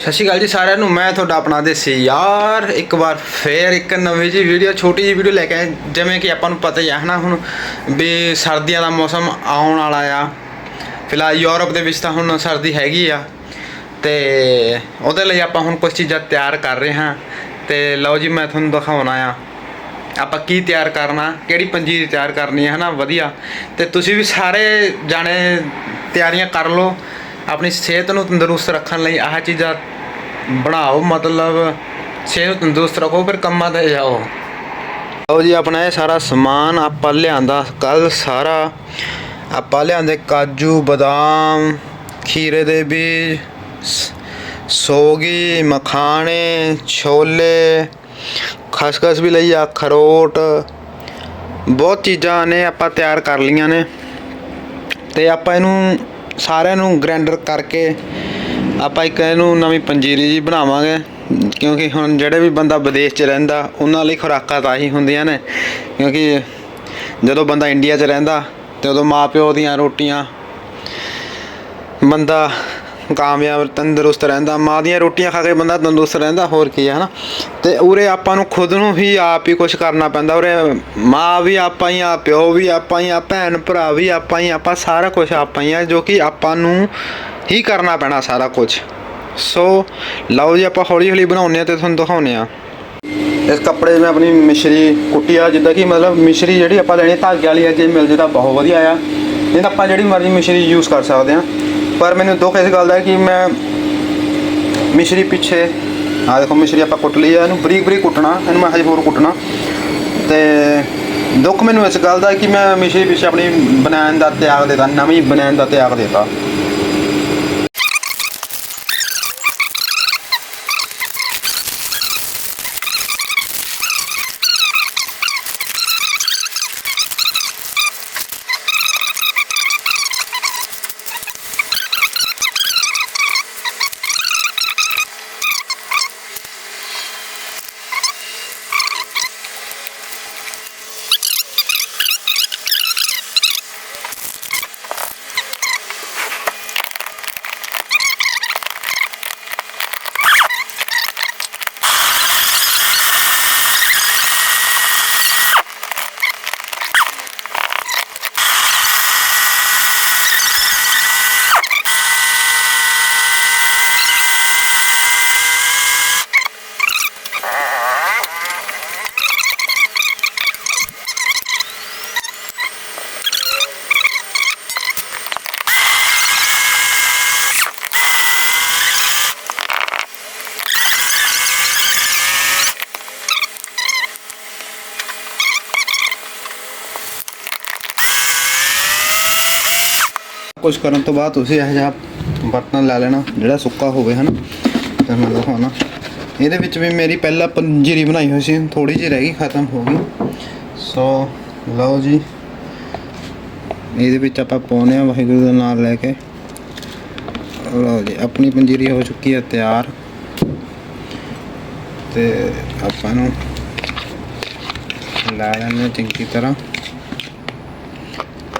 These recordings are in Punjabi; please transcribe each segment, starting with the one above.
ਸਤਿ ਸ਼੍ਰੀ ਅਕਾਲ ਜੀ ਸਾਰਿਆਂ ਨੂੰ, ਮੈਂ ਤੁਹਾਡਾ ਆਪਣਾ ਦੇਸੀ ਯਾਰ, ਇੱਕ ਵਾਰ ਫੇਰ ਇੱਕ ਨਵੀਂ ਜੀ ਵੀਡੀਓ ਛੋਟੀ ਜੀ ਵੀਡੀਓ ਲੈ ਕੇ ਆਏ, ਜਿਵੇਂ ਕਿ ਆਪਾਂ ਨੂੰ ਪਤਾ ਹੀ ਹੈ ਹਨਾ ਹੁਣ, ਵੀ ਸਰਦੀਆਂ ਦਾ ਮੌਸਮ ਆਉਣ ਵਾਲਾ ਆ। ਫਿਲਹਾਲ ਯੂਰਪ ਦੇ ਵਿੱਚ ਤਾਂ ਹੁਣ ਸਰਦੀ ਹੈਗੀ ਆ, ਤੇ ਉਹਦੇ ਲਈ ਆਪਾਂ ਹੁਣ ਕੁਝ ਚੀਜ਼ਾਂ ਤਿਆਰ ਕਰ ਰਹੇ ਹਾਂ। ਤੇ ਲਓ ਜੀ, ਮੈਂ ਤੁਹਾਨੂੰ ਦਿਖਾਉਣਾ ਆ। ਆਪਾਂ ਕੀ ਤਿਆਰ ਕਰਨਾ, ਕਿਹੜੀ ਪੰਜੀਰੀ ਤਿਆਰ ਕਰਨੀ ਹੈ ਹਨਾ, ਵਧੀਆ। ਤੇ ਤੁਸੀਂ ਵੀ ਸਾਰੇ ਜਾਣੇ ਤਿਆਰੀਆਂ ਕਰ ਲਓ। ਆਪਣੀ ਸਿਹਤ ਨੂੰ ਤੰਦਰੁਸਤ ਰੱਖਣ ਲਈ ਆਹ ਚੀਜ਼ਾਂ ਬਣਾਓ, ਮਤਲਬ ਸਿਹਤ ਨੂੰ ਤੰਦਰੁਸਤ ਰੱਖੋ, ਫਿਰ ਕੰਮਾਂ ਤੇ ਜਾਓ। ਲਓ ਜੀ, ਆਪਣਾ ਇਹ ਸਾਰਾ ਸਮਾਨ ਆਪਾਂ ਲਿਆਂਦਾ ਕੱਲ ਸਾਰਾ। ਆਪਾਂ ਲਿਆਂਦੇ ਕਾਜੂ, ਬਦਾਮ, ਖੀਰੇ ਦੇ ਬੀਜ, ਸ- ਸੋਗੀ, ਮਖਾਣੇ, ਛੋਲੇ, ਖਸਖਸ ਵੀ ਲਈ ਆ ਖਰੋਟ ਬਹੁਤ ਚੀਜ਼ਾਂ ਨੇ ਆਪਾਂ ਤਿਆਰ ਕਰ ਲਈਆਂ ਨੇ। ਤੇ ਆਪਾਂ ਇਹਨੂੰ ਸਾਰਿਆਂ ਨੂੰ ਗ੍ਰੈਂਡਰ ਕਰਕੇ ਆਪਾਂ ਇੱਕ ਇਹਨੂੰ ਨਵੀਂ ਪੰਜੀਰੀ ਜੀ ਬਣਾਵਾਂਗੇ, ਕਿਉਂਕਿ ਹੁਣ ਜਿਹੜੇ ਵੀ ਬੰਦਾ ਵਿਦੇਸ਼ 'ਚ ਰਹਿੰਦਾ, ਉਹਨਾਂ ਲਈ ਖੁਰਾਕਾਂ ਤਾਂ ਹੀ ਹੁੰਦੀਆਂ ਨੇ, ਕਿਉਂਕਿ ਜਦੋਂ ਬੰਦਾ ਇੰਡੀਆ 'ਚ ਰਹਿੰਦਾ ਤੇ ਉਦੋਂ ਮਾਪਿਓ ਦੀਆਂ ਰੋਟੀਆਂ, ਬੰਦਾ ਕਾਮਯਾਬ, ਤੰਦਰੁਸਤ ਰਹਿੰਦਾ, ਮਾਂ ਦੀਆਂ ਰੋਟੀਆਂ ਖਾ ਕੇ ਬੰਦਾ ਤੰਦਰੁਸਤ ਰਹਿੰਦਾ, ਹੋਰ ਕੀ ਹੈ, ਹਨਾ? ਤੇ ਉਰੇ ਆਪਾਂ ਨੂੰ ਖੁਦ ਨੂੰ ਹੀ ਆਪ ਹੀ ਕੁਝ ਕਰਨਾ ਪੈਂਦਾ, ਉਰੇ ਮਾਂ ਵੀ ਆਪਾਂ ਹੀ ਆ, ਪਿਓ ਵੀ ਆਪਾਂ ਹੀ ਆ, ਭੈਣ ਭਰਾ ਵੀ ਆਪਾਂ ਹੀ ਆਪਾਂ ਸਾਰਾ ਕੁਝ ਆਪਾਂ ਹੀ ਆ, ਜੋ ਕਿ ਆਪਾਂ ਨੂੰ ਹੀ ਕਰਨਾ ਪੈਣਾ ਸਾਰਾ ਕੁਝ ਸੋ, ਲਓ ਜੀ, ਆਪਾਂ ਹੌਲੀ ਹੌਲੀ ਬਣਾਉਂਦੇ ਆ ਤੇ ਤੁਹਾਨੂੰ ਦਿਖਾਉਂਦੇ ਆ ਇਸ ਕੱਪੜੇ 'ਚ ਮੈਂ ਆਪਣੀ ਮਿਸ਼ਰੀ ਕੁੱਟੀ ਆ, ਜਿੱਦਾਂ ਕਿ ਮਤਲਬ ਮਿਸ਼ਰੀ ਜਿਹੜੀ ਆਪਾਂ ਲੈਣੀ ਧਾਗੇ ਵਾਲੀ ਹੈ, ਜੇ ਮਿਲ ਜੇ ਤਾਂ ਬਹੁਤ ਵਧੀਆ ਆ। ਨਹੀਂ ਤਾਂ ਆਪਾਂ ਜਿਹੜੀ ਮਰਜ਼ੀ ਮਿਸ਼ਰੀ ਯੂਜ਼ ਕਰ ਸਕਦੇ ਆ ਪਰ ਮੈਨੂੰ ਦੁੱਖ ਇਸ ਗੱਲ ਦਾ ਕਿ ਮੈਂ ਮਿਸ਼ਰੀ ਪਿੱਛੇ ਆ ਦੇਖੋ ਮਿਸ਼ਰੀ ਆਪਾਂ ਕੁੱਟ ਲਈ ਆ, ਇਹਨੂੰ ਬਰੀਕ ਬਰੀਕ ਕੁੱਟਣਾ, ਇਹਨੂੰ ਮੈਂ ਹਜੇ ਹੋਰ ਕੁੱਟਣਾ। ਤੇ ਦੁੱਖ ਮੈਨੂੰ ਇਸ ਗੱਲ ਦਾ ਕਿ ਮੈਂ ਮਿਸ਼ਰੀ ਪਿੱਛੇ ਆਪਣੀ ਬਣਾਉਣ ਦਾ ਤਿਆਗ ਦੇਤਾ, ਨਵੀਂ ਬਣਾਉਣ ਦਾ ਤਿਆਗ ਦੇਤਾ। ਕੁਝ ਕਰਨ ਤੋਂ ਬਾਅਦ ਤੁਸੀਂ ਇਹ ਜਿਹਾ ਬਰਤਨ ਲੈ ਲੈਣਾ, ਜਿਹੜਾ ਸੁੱਕਾ ਹੋਵੇ, ਹਨ? ਤੇ ਮੈਂ ਦਿਖਾਉਣਾ। ਇਹਦੇ ਵਿੱਚ ਵੀ ਮੇਰੀ ਪਹਿਲਾਂ ਪੰਜੀਰੀ ਬਣਾਈ ਹੋਈ ਸੀ ਥੋੜੀ ਜਿਹੀ ਰਹਿ ਗਈ, ਖਤਮ ਹੋ ਗਈ। ਸੋ ਲਓ ਜੀ। ਇਹਦੇ ਵਿੱਚ ਆਪਾਂ ਪਾਉਨੇ ਆ ਵਾਹਿਗੁਰੂ ਦਾ ਨਾਮ ਲੈ ਕੇ। ਲਓ ਜੀ, ਆਪਣੀ ਪੰਜੀਰੀ ਹੋ ਚੁੱਕੀ ਹੈ, ਤਿਆਰ। ਤੇ ਆਪਾਂ ਨੂੰ ਲਾ ਲੈਣੇ ਚੰਗੀ ਤਰ੍ਹਾਂ।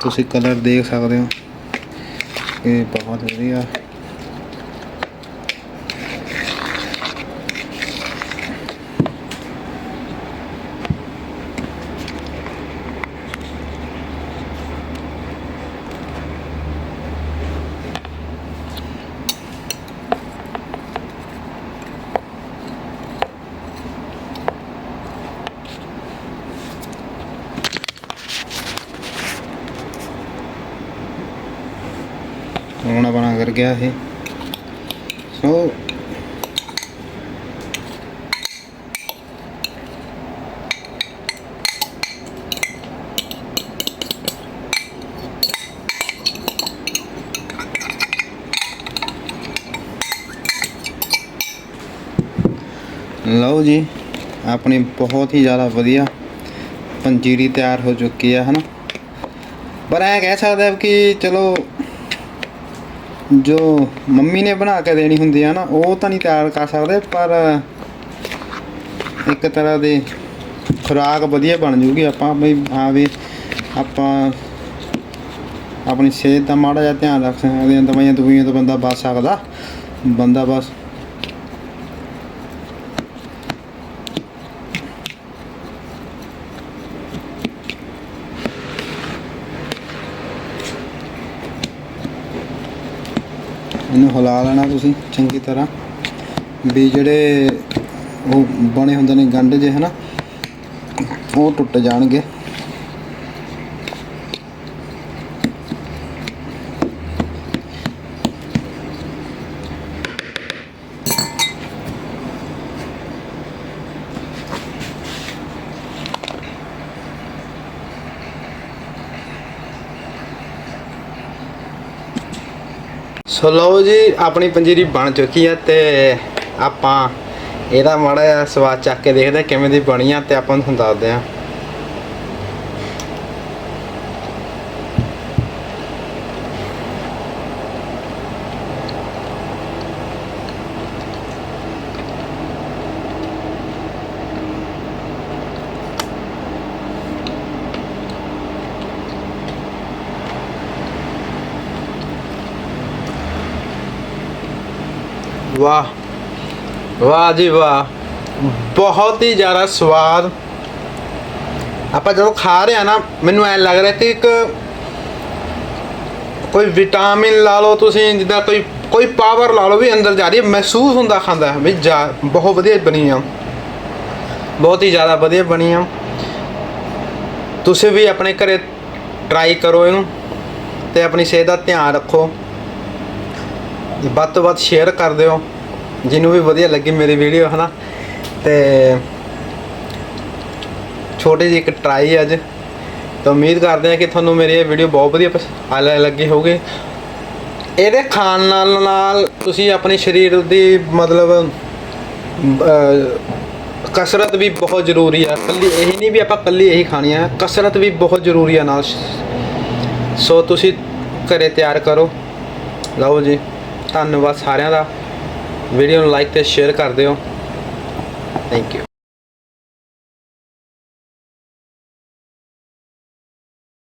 ਤੁਸੀਂ ਕਲਰ ਦੇਖ ਸਕਦੇ ਹੋ। ਇਹ ਬਹੁਤ ਵਧੀਆ ਹੁਣ ਆਪਣਾ ਕਰ ਗਿਆ ਇਹ ਸੋ ਲਓ ਜੀ ਆਪਣੀ ਬਹੁਤ ਹੀ ਜ਼ਿਆਦਾ ਵਧੀਆ ਪੰਜੀਰੀ ਤਿਆਰ ਹੋ ਚੁੱਕੀ ਹੈ ਹਨਾ ਪਰ ਐ ਕਹਿ ਸਕਦੇ ਹਾਂ ਕਿ ਚਲੋ ਜੋ ਮੰਮੀ ਨੇ ਬਣਾ ਕੇ ਦੇਣੀ ਹੁੰਦੀ ਆ ਨਾ, ਉਹ ਤਾਂ ਨਹੀਂ ਤਿਆਰ ਕਰ ਸਕਦੇ, ਪਰ ਇੱਕ ਤਰ੍ਹਾਂ ਦੀ ਖੁਰਾਕ ਵਧੀਆ ਬਣ ਜੂਗੀ ਆਪਾਂ ਵੀ, ਹਾਂ ਵੀ ਆਪਾਂ ਆਪਣੀ ਸਿਹਤ ਦਾ ਮਾੜਾ ਜਿਹਾ ਧਿਆਨ ਰੱਖ ਸਕਦੇ ਹਾਂ ਦਵਾਈਆਂ ਦਵਾਈਆਂ ਤੋਂ ਬੰਦਾ ਬਚ ਸਕਦਾ। ਬੰਦਾ ਬਸ ਇਹਨੂੰ ਹਿਲਾ ਲੈਣਾ ਤੁਸੀਂ ਚੰਗੀ ਤਰ੍ਹਾਂ। ਵੀ ਜਿਹੜੇ ਉਹ ਬਣੇ ਹੁੰਦੇ ਨੇ ਗੰਢ ਜੇ ਹਨਾ, ਉਹ ਟੁੱਟ ਜਾਣਗੇ। ਸੋ ਲਓ ਜੀ, ਆਪਣੀ ਪੰਜੀਰੀ ਬਣ ਚੁੱਕੀ ਹੈ ਤੇ ਆਪਾਂ ਇਹਦਾ ਮਾੜਾ ਜਿਹਾ ਸਵਾਦ ਚੱਕ ਕੇ ਦੇਖਦੇ ਹਾਂ ਕਿਵੇਂ ਦੀ ਬਣੀ ਆ ਤੇ ਆਪਾਂ ਨੂੰ ਤੁਹਾਨੂੰ ਦੱਸਦੇ ਹਾਂ। ਵਾਹ। ਵਾਹ ਜੀ ਵਾਹ। ਬਹੁਤ ਹੀ ਜ਼ਿਆਦਾ ਸਵਾਦ। ਆਪਾਂ ਜਦੋਂ ਖਾ ਰਹੇ ਆ ਨਾ, ਮੈਨੂੰ ਐ ਲੱਗ ਰਿਹਾ ਕਿ ਇੱਕ ਕੋਈ ਵਿਟਾਮਿਨ ਲਾ ਲਓ ਤੁਸੀਂ, ਜਿੱਦਾਂ ਕੋਈ ਕੋਈ ਪਾਵਰ ਲਾ ਲਓ ਵੀ ਅੰਦਰ ਜਾ ਰਹੀ ਹੈ, ਮਹਿਸੂਸ ਹੁੰਦਾ ਖਾਂਦਾ ਵੀ ਜਾ, ਬਹੁਤ ਵਧੀਆ ਬਣੀ ਆ। ਬਹੁਤ ਹੀ ਜ਼ਿਆਦਾ ਵਧੀਆ ਬਣੀ ਆ। ਤੁਸੀਂ ਵੀ ਆਪਣੇ ਘਰੇ ਟਰਾਈ ਕਰੋ ਇਹਨੂੰ ਤੇ ਆਪਣੀ ਸਿਹਤ ਦਾ ਧਿਆਨ ਰੱਖੋ। ਵੱਧ ਤੋਂ ਵੱਧ ਸ਼ੇਅਰ ਕਰ ਦਿਓ। ਜਿਹਨੂੰ ਵੀ ਵਧੀਆ ਲੱਗੀ ਮੇਰੀ ਵੀਡੀਓ ਹਨਾ? ਤੇ ਛੋਟੀ ਜਿਹੀ ਇੱਕ ਟਰਾਈ ਅੱਜ। ਤਾਂ ਉਮੀਦ ਕਰਦੇ ਹਾਂ ਕਿ ਤੁਹਾਨੂੰ ਮੇਰੀ ਇਹ ਵੀਡੀਓ ਬਹੁਤ ਵਧੀਆ ਪਸ- ਆ ਲੱਗੀ ਹੋਊਗੀ। ਇਹਦੇ ਖਾਣ ਨਾਲ ਨਾਲ ਤੁਸੀਂ ਆਪਣੇ ਸਰੀਰ ਦੀ ਮਤਲਬ ਕਸਰਤ ਵੀ ਬਹੁਤ ਜ਼ਰੂਰੀ ਆ। ਕੱਲੀ ਇਹੀ ਨਹੀਂ ਵੀ ਆਪਾਂ ਕੱਲੀ ਇਹੀ ਖਾਣੀ ਆ। ਕਸਰਤ ਵੀ ਬਹੁਤ ਜ਼ਰੂਰੀ ਆ ਨਾਲ। ਸੋ ਤੁਸੀਂ ਘਰੇ ਤਿਆਰ ਕਰੋ। ਲਓ ਜੀ। ਧੰਨਵਾਦ ਸਾਰਿਆਂ ਦਾ। ਵੀਡੀਓ ਨੂੰ ਲਾਈਕ ਤੇ ਸ਼ੇਅਰ ਕਰ ਦਿਓ। Thank you